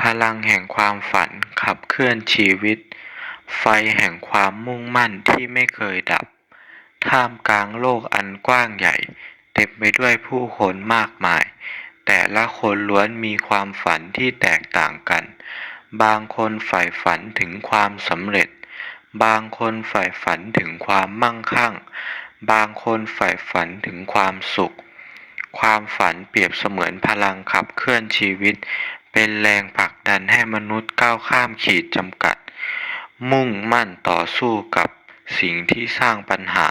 พลังแห่งความฝันขับเคลื่อนชีวิต ไฟแห่งความมุ่งมั่นที่ไม่เคยดับ ท่ามกลางโลกอันกว้างใหญ่ เต็มไปด้วยผู้คนมากมาย แต่ละคนล้วนมีความฝันที่แตกต่างกัน บางคนใฝ่ฝันถึงความสำเร็จ บางคนใฝ่ฝันถึงความมั่งคั่ง บางคนใฝ่ฝันถึงความสุข ความฝันเปรียบเสมือนพลังขับเคลื่อนชีวิต เป็นแรงผลักดันให้มนุษย์ก้าวข้ามขีดจำกัด มุ่งมั่นต่อสู้กับสิ่งที่สร้างปัญหา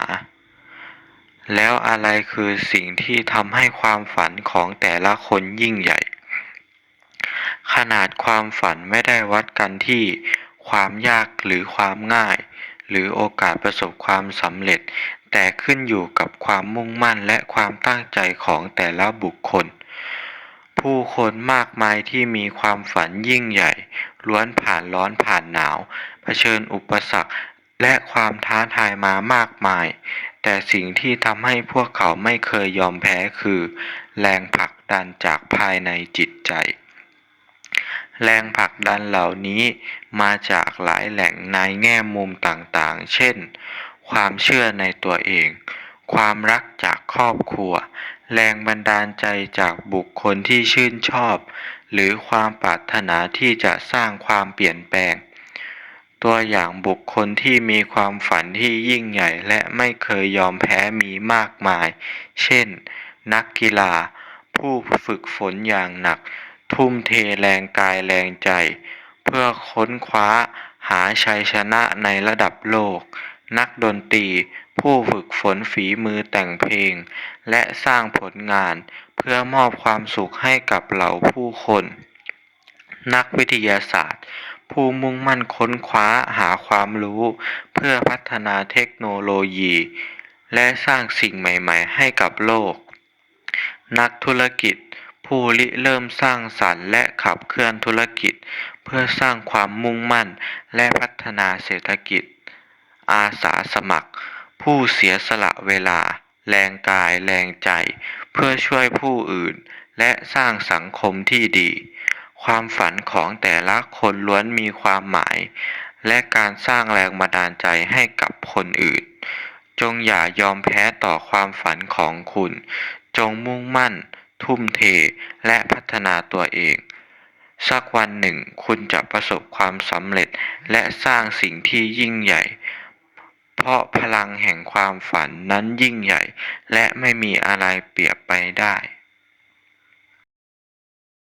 แล้วอะไรคือสิ่งที่ทำให้ความฝันของแต่ละคนยิ่งใหญ่ ขนาดความฝันไม่ได้วัดกันที่ความยากหรือความง่าย หรือโอกาสประสบความสำเร็จ แต่ขึ้นอยู่กับความมุ่งมั่นและความตั้งใจของแต่ละบุคคล ผู้คนมากมายที่มีความฝันยิ่งใหญ่ ล้วนผ่านร้อนผ่านหนาว เผชิญอุปสรรคและความท้าทายมามากมาย แต่สิ่งที่ทำให้พวกเขาไม่เคยยอมแพ้คือ แรงผลักดันจากภายในจิตใจ แรงผลักดันเหล่านี้มาจากหลายแหล่งในแง่มุมต่างๆ เช่น ความเชื่อในตัวเอง ความรักจากครอบครัว แรงบันดาลใจจากบุคคลที่ชื่นชอบ หรือความปรารถนาที่จะสร้างความเปลี่ยนแปลง ตัวอย่างบุคคลที่มีความฝันที่ยิ่งใหญ่และไม่เคยยอมแพ้มีมากมาย เช่น นักกีฬา ผู้ฝึกฝนอย่างหนัก ทุ่มเทแรงกายแรงใจ เพื่อค้นคว้าหาชัยชนะในระดับโลก นักดนตรี ผู้ฝึกฝนฝีมือแต่งเพลง และสร้างผลงานเพื่อมอบความสุขให้กับเหล่าผู้คน นักวิทยาศาสตร์ ผู้มุ่งมั่นค้นคว้าหาความรู้ เพื่อพัฒนาเทคโนโลยี และสร้างสิ่งใหม่ๆ ให้กับโลก นักธุรกิจผู้ริเริ่มสร้างสรรค์และขับเคลื่อนธุรกิจ เพื่อสร้างความมุ่งมั่นและพัฒนาเศรษฐกิจ อาสาสมัคร ผู้เสียสละเวลา แรงกายแรงใจ เพื่อช่วยผู้อื่น และสร้างสังคมที่ดี ความฝันของแต่ละคนล้วนมีความหมาย และการสร้างแรงบันดาลใจให้กับคนอื่น จงอย่ายอมแพ้ต่อความฝันของคุณ จงมุ่งมั่น ทุ่มเท และพัฒนาตัวเองสักวันหนึ่งคุณจะประสบความสำเร็จและสร้างสิ่งที่ยิ่งใหญ่ เพราะพลังแห่งความฝันนั้นยิ่งใหญ่และไม่มีอะไรเปรียบไปได้